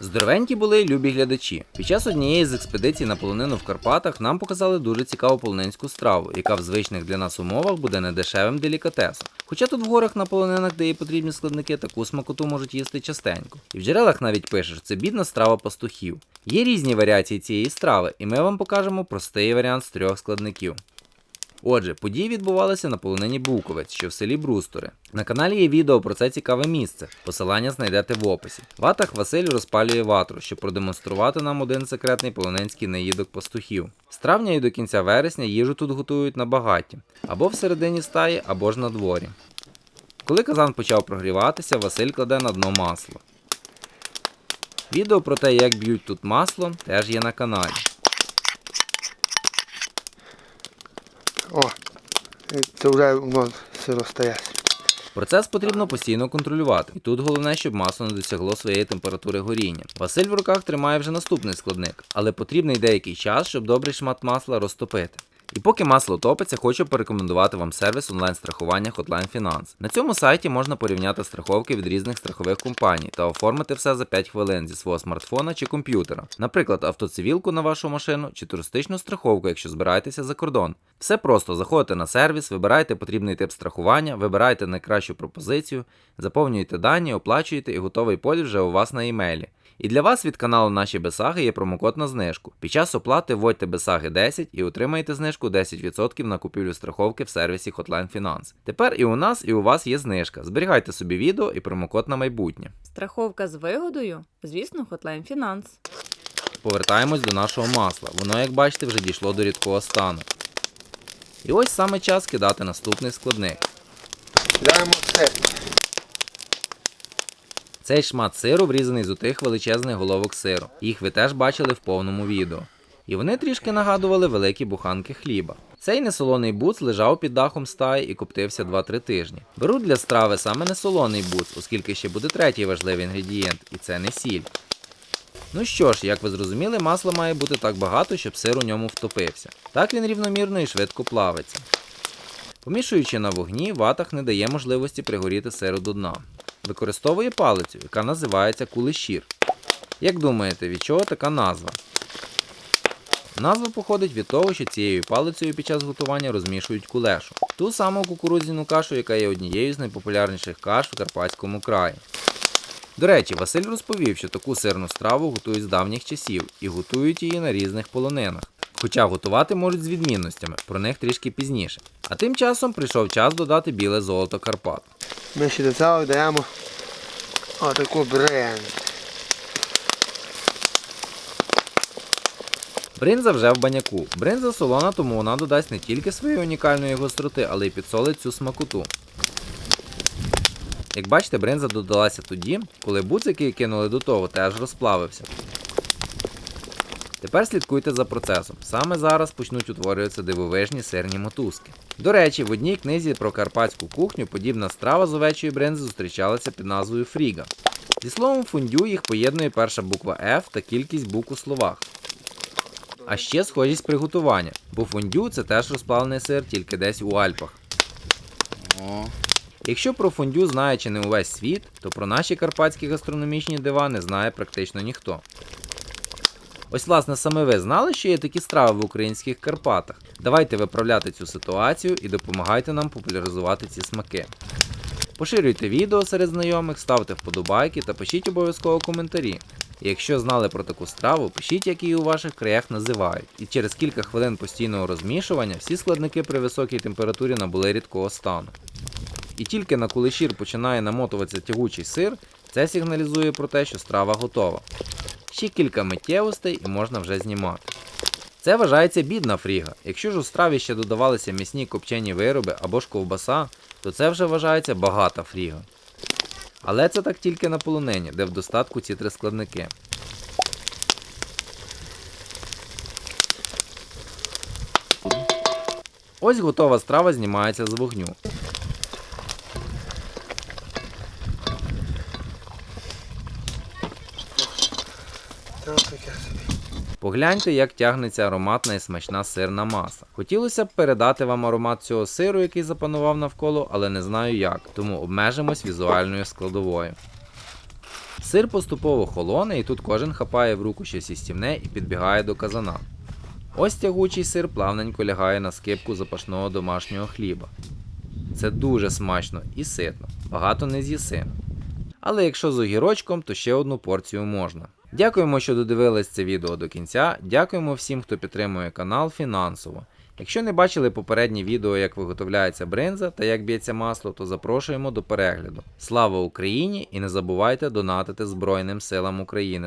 Здоровенькі були любі глядачі. Під час однієї з експедицій на полонину в Карпатах нам показали дуже цікаву полонинську страву, яка в звичних для нас умовах буде недешевим делікатесом. Хоча тут в горах на полонинах, де є потрібні складники, таку смакоту можуть їсти частенько. І в джерелах навіть пише, що це бідна страва пастухів. Є різні варіації цієї страви, і ми вам покажемо простий варіант з трьох складників. Отже, події відбувалися на полонині Буковець, що в селі Брустори. На каналі є відео про це цікаве місце. Посилання знайдете в описі. Ватах Василь розпалює ватру, щоб продемонструвати нам один секретний полонинський наїдок пастухів. З травня і до кінця вересня їжу тут готують на багатті, або всередині стаї, або ж на дворі. Коли казан почав прогріватися, Василь кладе на дно масло. Відео про те, як б'ють тут масло, теж є на каналі. О, це вже воно все розстає. Процес потрібно постійно контролювати, і тут головне, щоб масло не досягло своєї температури горіння. Василь в руках тримає вже наступний складник, але потрібний деякий час, щоб добрий шмат масла розтопити. І поки масло топиться, хочу порекомендувати вам сервіс онлайн-страхування Hotline Finance. На цьому сайті можна порівняти страховки від різних страхових компаній та оформити все за 5 хвилин зі свого смартфона чи комп'ютера. Наприклад, автоцивілку на вашу машину чи туристичну страховку, якщо збираєтеся за кордон. Все просто заходите на сервіс, вибираєте потрібний тип страхування, вибираєте найкращу пропозицію, заповнюєте дані, оплачуєте і готовий поліс вже у вас на імейлі. І для вас від каналу Наші Бесаги є промокод на знижку. Під час оплати вводьте Бесаги 10 і отримаєте знижку 10% на купівлю страховки в сервісі Hotline Finance. Тепер і у нас, і у вас є знижка. Зберігайте собі відео і промокод на майбутнє. Страховка з вигодою? Звісно, Hotline Finance. Повертаємось до нашого масла. Воно, як бачите, вже дійшло до рідкого стану. І ось саме час кидати наступний складник. Кидаємо все. Цей шмат сиру врізаний з отих величезних головок сиру. Їх ви теж бачили в повному відео. І вони трішки нагадували великі буханки хліба. Цей несолоний буц лежав під дахом стаї і коптився 2-3 тижні. Беруть для страви саме несолоний буц, оскільки ще буде третій важливий інгредієнт, і це не сіль. Ну що ж, як ви зрозуміли, масла має бути так багато, щоб сир у ньому втопився. Так він рівномірно і швидко плавиться. Помішуючи на вогні, ватах не дає можливості пригоріти сиру до дна. Використовує палицю, яка називається кулешір. Як думаєте, від чого така назва? Назва походить від того, що цією палицею під час готування розмішують кулешу, ту саму кукурудзяну кашу, яка є однією з найпопулярніших каш в Карпатському краї. До речі, Василь розповів, що таку сирну страву готують з давніх часів і готують її на різних полонинах. Хоча готувати можуть з відмінностями, про них трішки пізніше. А тим часом прийшов час додати біле золото Карпат. Ми ще до цього даємо отаку бренд. Бринза вже в баняку. Бринза солона, тому вона додасть не тільки своєї унікальної гостроти, але й підсолить цю смакоту. Як бачите, бринза додалася тоді, коли буц, який кинули до того, теж розплавився. Тепер слідкуйте за процесом. Саме зараз почнуть утворюватися дивовижні сирні мотузки. До речі, в одній книзі про карпатську кухню подібна страва з овечої бринзи зустрічалася під назвою фріга. Зі словом фундю їх поєднує перша буква F та кількість букв у словах. А ще схожість приготування, бо фондю це теж розплавлений сир тільки десь у Альпах. Якщо про фондю знає чи не увесь світ, то про наші карпатські гастрономічні дива не знає практично ніхто. Ось, власне, саме ви знали, що є такі страви в українських Карпатах. Давайте виправляти цю ситуацію і допомагайте нам популяризувати ці смаки. Поширюйте відео серед знайомих, ставте вподобайки та пишіть обов'язково коментарі. Якщо знали про таку страву, пишіть, як її у ваших краях називають. І через кілька хвилин постійного розмішування всі складники при високій температурі набули рідкого стану. І тільки на кулешір починає намотуватися тягучий сир, це сигналізує про те, що страва готова. Ще кілька миттєвостей і можна вже знімати. Це вважається бідна фріга. Якщо ж у страві ще додавалися м'ясні копчені вироби або ж ковбаса, то це вже вважається багата фріга. Але це так тільки на полонині, де в достатку ці три складники. Ось готова страва знімається з вогню. Таке собі. Погляньте, як тягнеться ароматна і смачна сирна маса. Хотілося б передати вам аромат цього сиру, який запанував навколо, але не знаю як, тому обмежимось візуальною складовою. Сир поступово холоне, і тут кожен хапає в руку щось істівне і підбігає до казана. Ось тягучий сир плавненько лягає на скипку запашного домашнього хліба. Це дуже смачно і ситно, багато не з'їси. Але якщо з огірочком, то ще одну порцію можна. Дякуємо, що додивились це відео до кінця. Дякуємо всім, хто підтримує канал фінансово. Якщо не бачили попереднє відео, як виготовляється бринза та як б'ється масло, то запрошуємо до перегляду. Слава Україні і не забувайте донатити Збройним силам України.